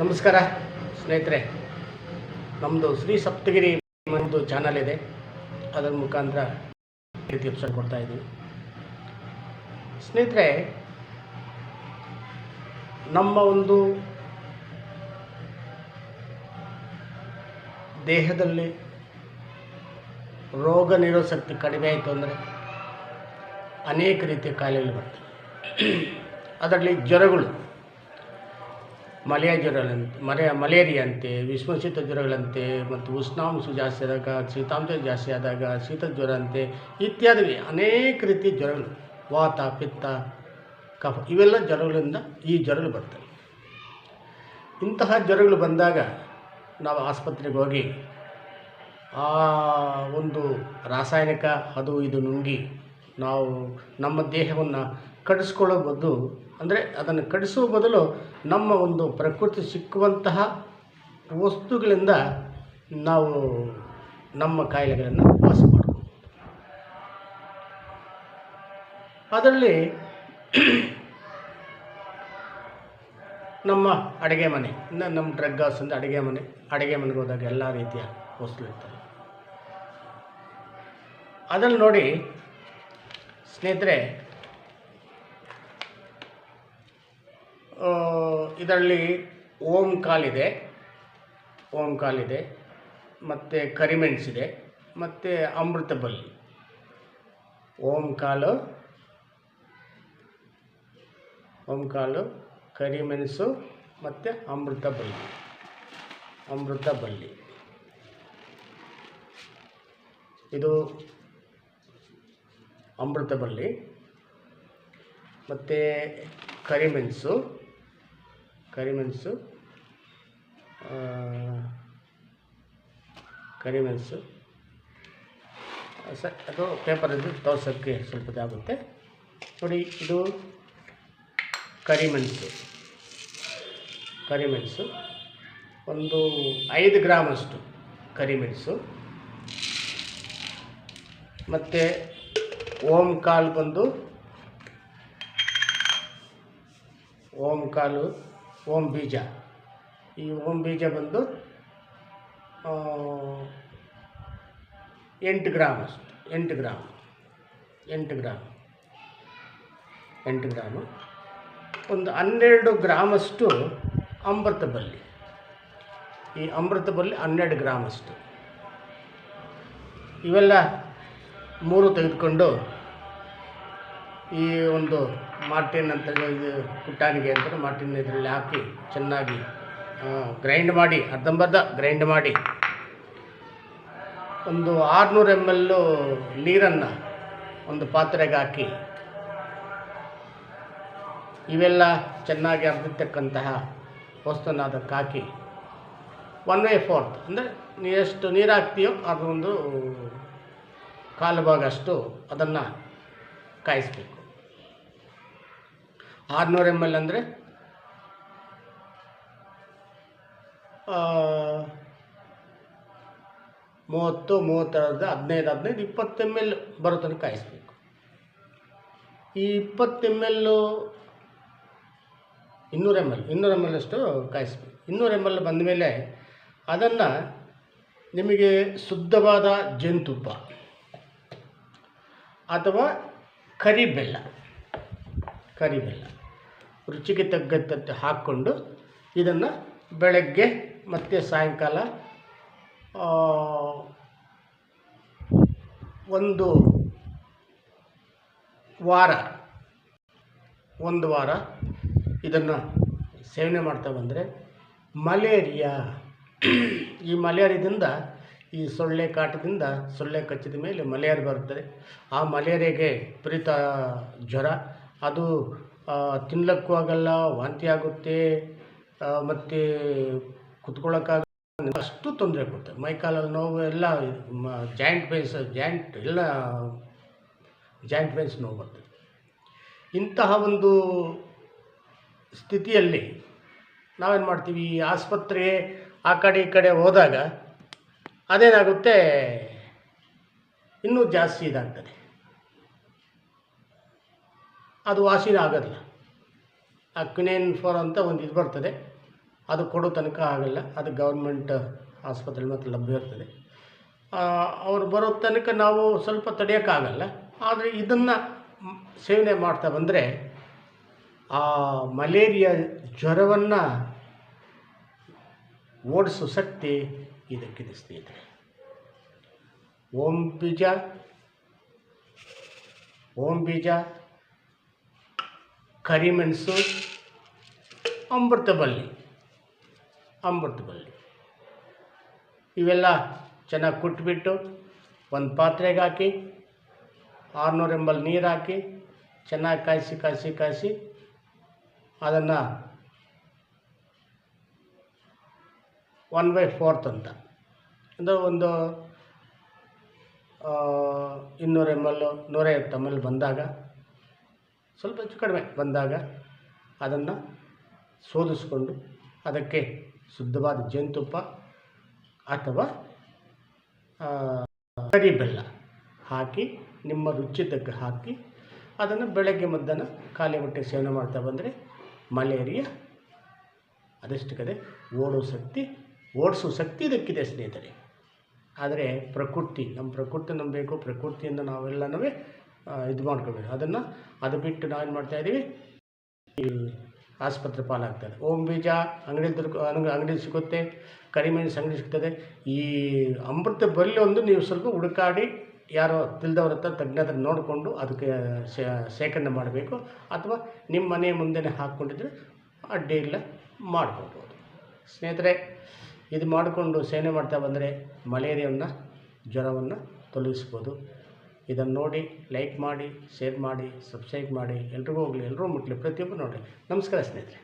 ನಮಸ್ಕಾರ, ಸ್ನೇಹಿತರೆ. ನಮ್ಮದು ಶ್ರೀ ಸಪ್ತಗಿರಿ ಒಂದು ಚಾನಲ್ ಇದೆ. ಅದರ ಮುಖಾಂತರ ಎಪಿಸೋಡ್ ಕೊಡ್ತಾ ಇದ್ದೀವಿ ಸ್ನೇಹಿತರೆ, ನಮ್ಮ ಒಂದು ದೇಹದಲ್ಲಿ ರೋಗ ನಿರೋ ಶಕ್ತಿ ಕಡಿಮೆ ಆಯಿತು ಅಂದರೆ ಅನೇಕ ರೀತಿಯ ಕಾಯಿಲೆಗಳು ಬರ್ತವೆ. ಅದರಲ್ಲಿ ಜ್ವರಗಳು ಮಲೆಯ ಜ್ವರಗಳಂತೆ ಮಲೆ ಮಲೇರಿಯಾ ಅಂತೆ ವಿಶ್ವಶೀತ ಜ್ವರಗಳಂತೆ, ಮತ್ತು ಉಷ್ಣಾಂಶ ಜಾಸ್ತಿ ಆದಾಗ, ಶೀತಾಂಶ ಜಾಸ್ತಿ ಆದಾಗ, ಶೀತ ಜ್ವರ ಅಂತೆ ಇತ್ಯಾದಿ ಅನೇಕ ರೀತಿಯ ಜ್ವರಗಳು, ವಾತ, ಪಿತ್ತ, ಕಫ, ಇವೆಲ್ಲ ಜ್ವರಗಳಿಂದ ಈ ಜ್ವರಗಳು ಬರ್ತವೆ. ಇಂತಹ ಜ್ವರಗಳು ಬಂದಾಗ ನಾವು ಆಸ್ಪತ್ರೆಗೆ ಹೋಗಿ, ಆ ಒಂದು ರಾಸಾಯನಿಕ, ಅದು ಇದು ನುಂಗಿ, ನಾವು ನಮ್ಮ ದೇಹವನ್ನು ಕಡಿಸ್ಕೊಳ್ಳೋ ಬದಲು, ಅಂದರೆ ಅದನ್ನು ಕಡಿಸುವ ಬದಲು ನಮ್ಮ ಒಂದು ಪ್ರಕೃತಿ ಸಿಕ್ಕುವಂತಹ ವಸ್ತುಗಳಿಂದ ನಾವು ನಮ್ಮ ಕಾಯಿಲೆಗಳನ್ನು ವಾಸ ಮಾಡ್ಬೋದು ಅದರಲ್ಲಿ ನಮ್ಮ ಅಡುಗೆ ಮನೆ ನಮ್ಮ ಡ್ರಗ್ ಹೌಸ್ ಅಂದರೆ ಅಡುಗೆ ಮನೆ, ಅಡುಗೆ ಮನೆಗೆ ಹೋದಾಗ ಎಲ್ಲ ರೀತಿಯ ವಸ್ತು ಇರ್ತವೆ. ಅದನ್ನು ನೋಡಿ ಸ್ನೇಹಿತರೆ ಇದರಲ್ಲಿ ಓಂ ಕಾಲಿದೆ ಓಂ ಕಾಲಿದೆ ಮತ್ತು ಕರಿಮೆಣಸಿದೆ ಮತ್ತು ಅಮೃತ ಬಲ್ಲಿ ಓಂ ಕಾಲು ಓಂ ಕಾಲು, ಕರಿಮೆಣಸು, ಮತ್ತು ಅಮೃತ ಬಲ್ಲಿ ಇದು ಅಮೃತ ಮತ್ತು ಕರಿಮೆಣಸು. ಕರಿಮೆಣಸು ಕರಿಮೆಣಸು, ಸ, ಅದು ಪೇಪರಲ್ಲಿ ತೋರ್ಸೋಕ್ಕೆ ಸ್ವಲ್ಪ ಇದಾಗುತ್ತೆ ನೋಡಿ, ಇದು ಕರಿಮೆಣಸು. ಕರಿಮೆಣಸು, ಒಂದು ಐದು ಗ್ರಾಮಷ್ಟು ಕರಿಮೆಣಸು. ಮತ್ತು ಓಮ್ ಕಾಲು ಬಂದು ಓಮ್ ಕಾಲು ಓಂ ಬೀಜ. ಈ ಓಂ ಬೀಜ ಬಂದು ಎಂಟು ಗ್ರಾಮ್ ಅಷ್ಟು. ಎಂಟು ಗ್ರಾಮ್. ಎಂಟು ಗ್ರಾಮ್. ಎಂಟು ಗ್ರಾಮು. ಒಂದು ಹನ್ನೆರಡು ಗ್ರಾಮಷ್ಟು ಅಮೃತ ಬಲ್ಲಿ ಈ ಅಮೃತ ಬಲ್ಲಿ ಹನ್ನೆರಡು ಗ್ರಾಮಷ್ಟು. ಇವೆಲ್ಲ ಮೂರು ತೆಗೆದುಕೊಂಡು ಈ ಒಂದು ಮಾರ್ಟಿನ್ ಅಂತ ಇದು ಕುಟ್ಟಾಣಿಗೆ ಅಂತ ಮಾರ್ಟಿನ್ ಇದರಲ್ಲಿ ಹಾಕಿ ಚೆನ್ನಾಗಿ ಗ್ರೈಂಡ್ ಮಾಡಿ, ಅರ್ಧಂಬರ್ಧ ಗ್ರೈಂಡ್ ಮಾಡಿ. ಒಂದು ಆರುನೂರು ಎಂ ಎಲ್ಲು ನೀರನ್ನು ಒಂದು ಪಾತ್ರೆಗೆ ಹಾಕಿ. ಇವೆಲ್ಲ ಚೆನ್ನಾಗಿ ಅರ್ದಿರ್ತಕ್ಕಂತಹ ವಸ್ತುನ ಅದಕ್ಕೆ ಹಾಕಿ. ಒನ್ ವೇ ಫೋರ್ತ್ ಅಂದರೆ ನೀ ಎಷ್ಟು ನೀರು ಹಾಕ್ತೀಯೋ ಅದೊಂದು ಕಾಲು ಭಾಗ ಅಷ್ಟು ಅದನ್ನು ಕಾಯಿಸ್ಬೇಕು. ಆರುನೂರು ಎಂ ಎಲ್ ಅಂದರೆ? ಮೂವತ್ತು, ಮೂವತ್ತೆರಡು, ಹದಿನೈದು ಹದಿನೈದು, ಇಪ್ಪತ್ತು ಎಂ ಎಲ್ ಬರೋ ತನಕ ಕಾಯಿಸ್ಬೇಕು. ಈ ಇಪ್ಪತ್ತು ಎಂ ಎಲ್ಲು ಇನ್ನೂರು ಎಂ ಎಲ್ ಇನ್ನೂರು ಎಂ ಎಲ್ ಅಷ್ಟು ಕಾಯಿಸ್ಬೇಕು. ಇನ್ನೂರು ಎಂ ಎಲ್ ಬಂದಮೇಲೆ ಅದನ್ನು ನಿಮಗೆ ಶುದ್ಧವಾದ ಜೇನುತುಪ್ಪ ಅಥವಾ ಕರಿಬೆಲ್ಲ. ಕರಿಬೆಲ್ಲ. ರುಚಿಗೆ ತಗ್ಗಂತೆ ಹಾಕ್ಕೊಂಡು ಇದನ್ನು ಬೆಳಗ್ಗೆ ಮತ್ತು ಸಾಯಂಕಾಲ ಒಂದು ವಾರ ಒಂದು ವಾರ ಇದನ್ನು ಸೇವನೆ ಮಾಡ್ತಾ ಬಂದರೆ ಮಲೇರಿಯಾ. ಈ ಮಲೇರಿಯಾದಿಂದ, ಈ ಸೊಳ್ಳೆ ಕಾಟದಿಂದ, ಸೊಳ್ಳೆ ಕಚ್ಚಿದ ಮೇಲೆ ಮಲೇರಿಯಾ ಬರುತ್ತದೆ. ಆ ಮಲೇರಿಯಾಗೆ ವಿಪರೀತ ಜ್ವರ ಅದು ತಿನ್ಲಕ್ಕೂ ಆಗಲ್ಲ, ವಾಂತಿ ಆಗುತ್ತೆ ಮತ್ತು ಕುತ್ಕೊಳ್ಳೋಕ್ಕಾಗ ಅಷ್ಟು ತೊಂದರೆ ಕೊಡುತ್ತೆ. ಮೈಕಾಲಲ್ಲಿ ನೋವು ಎಲ್ಲ ಜಾಯಿಂಟ್ ಪೇನ್ಸ್, ಜಾಯಿಂಟ್ ಎಲ್ಲ, ಜಾಯಿಂಟ್ ಪೇನ್ಸ್ ನೋವು ಬರ್ತದೆ. ಇಂತಹ ಒಂದು ಸ್ಥಿತಿಯಲ್ಲಿ ನಾವೇನು ಮಾಡ್ತೀವಿ? ಆಸ್ಪತ್ರೆ ಆ ಕಡೆ ಈ ಕಡೆ ಹೋದಾಗ ಅದೇನಾಗುತ್ತೆ? ಇನ್ನೂ ಜಾಸ್ತಿ ಇದಾಗ್ತದೆ. ಅದು ವಾಸಿನ ಆಗೋದಿಲ್ಲ ಆ ಫೋರ್ ಅಂತ ಒಂದು ಇದು ಬರ್ತದೆ. ಅದು ಕೊಡೋ ತನಕ ಆಗಲ್ಲ. ಅದು ಗೌರ್ಮೆಂಟ್ ಆಸ್ಪತ್ರೆ ಮಾತ್ರ ಲಭ್ಯ ಇರ್ತದೆ. ಅವ್ರು ಬರೋ ತನಕ ನಾವು ಸ್ವಲ್ಪ ತಡೆಯೋಕ್ಕಾಗಲ್ಲ. ಆದರೆ ಇದನ್ನು ಸೇವನೆ ಮಾಡ್ತಾ ಬಂದರೆ ಆ ಮಲೇರಿಯಾ ಜ್ವರವನ್ನು ಓಡಿಸೋ ಶಕ್ತಿ ಇದಕ್ಕಿದೆ ಸ್ನೇಹಿತರೆ. ಓಂ ಬೀಜ. ಓಂ ಬೀಜ. ಕರಿಮೆಣಸು ಅಮೃತಬಳ್ಳಿ ಅಮೃತಬಳ್ಳಿ ಇವೆಲ್ಲ ಚೆನ್ನಾಗಿ ಕುಟ್ಬಿಟ್ಟು ಒಂದು ಪಾತ್ರೆಗೆ ಹಾಕಿ, ಆರುನೂರು ಎಂ ಎಲ್ ನೀರು ಹಾಕಿ, ಚೆನ್ನಾಗಿ ಕಾಯಿಸಿ ಕಾಯಿಸಿ ಕಾಯಿಸಿ, ಅದನ್ನು ಒನ್ ಬೈ ಫೋರ್ತ್ ಅಂತ. ಅಂದರೆ ಒಂದು ಇನ್ನೂರು ಎಂ ಎಲ್ ನೂರೈವತ್ತು ಎಂ ಎಲ್ ಬಂದಾಗ ಸ್ವಲ್ಪ ಹೆಚ್ಚು ಕಡಿಮೆ ಬಂದಾಗ ಅದನ್ನು ಶೋಧಿಸ್ಕೊಂಡು ಅದಕ್ಕೆ ಶುದ್ಧವಾದ ಜೇನುತುಪ್ಪ ಅಥವಾ ಕರಿ ಬೆಲ್ಲ ಹಾಕಿ, ನಿಮ್ಮ ರುಚಿ ತಕ್ಕ ಹಾಕಿ, ಅದನ್ನು ಬೆಳಗ್ಗೆ ಮಧ್ಯಾಹ್ನ ಖಾಲಿ ಹೊಟ್ಟೆ ಸೇವನೆ ಮಾಡ್ತಾ ಬಂದರೆ ಮಲೇರಿಯಾ ಅದೆಷ್ಟು ಕದೆ ಓಡೋ ಶಕ್ತಿ, ಓಡಿಸೋ ಶಕ್ತಿ ಇದಕ್ಕಿದೆ ಸ್ನೇಹಿತರೆ. ಆದರೆ ಪ್ರಕೃತಿ, ನಮ್ಮ ಪ್ರಕೃತಿ ನಂಬಬೇಕು, ಪ್ರಕೃತಿಯಿಂದ ನಾವೆಲ್ಲನೂ ಇದು ಮಾಡ್ಕೊಬೇಕು ಅದನ್ನು ಅದು ಬಿಟ್ಟು ನಾವೇನು ಮಾಡ್ತಾಯಿದ್ದೀವಿ ಆಸ್ಪತ್ರೆ ಪಾಲಾಗ್ತದೆ. ಓಂ ಬೀಜ ಅಂಗಡಿಯಲ್ಲಿ ದೊರಕ ಅಂಗಡಿಯಲ್ಲಿ ಸಿಗುತ್ತೆ ಕರಿಮೆಣಸು ಅಂಗಡಿ ಸಿಗ್ತದೆ. ಈ ಅಮೃತ ಬರಲಿ ಒಂದು ನೀವು ಸ್ವಲ್ಪ ಹುಡುಕಾಡಿ, ಯಾರೋ ತಿಳಿದವ್ರ ಹತ್ರ ತಜ್ಞರ ನೋಡಿಕೊಂಡು ಅದಕ್ಕೆ ಶೇಖರಣೆ ಮಾಡಬೇಕು. ಅಥವಾ ನಿಮ್ಮ ಮನೆ ಮುಂದೆನೇ ಹಾಕ್ಕೊಂಡಿದ್ರೆ ಅಡ್ಡಿ ಇಲ್ಲ ಮಾಡ್ಕೊಬೋದು ಸ್ನೇಹಿತರೆ, ಇದು ಮಾಡಿಕೊಂಡು ಸೇನೆ ಮಾಡ್ತಾ ಬಂದರೆ ಮಲೇರಿಯಾವನ್ನು ಜ್ವರವನ್ನು ತೊಲಗಿಸ್ಬೋದು ಇದನ್ನು ನೋಡಿ ಲೈಕ್ ಮಾಡಿ ಶೇರ್ ಮಾಡಿ ಸಬ್ಸ್ಕ್ರೈಬ್ ಮಾಡಿ, ಎಲ್ರಿಗೂ ಹೋಗಲಿ ಎಲ್ಲರೂ ಮುಟ್ಟಲಿ ಪ್ರತಿಯೊಬ್ಬರು ನೋಡಿ. ನಮಸ್ಕಾರ ಸ್ನೇಹಿತರೆ.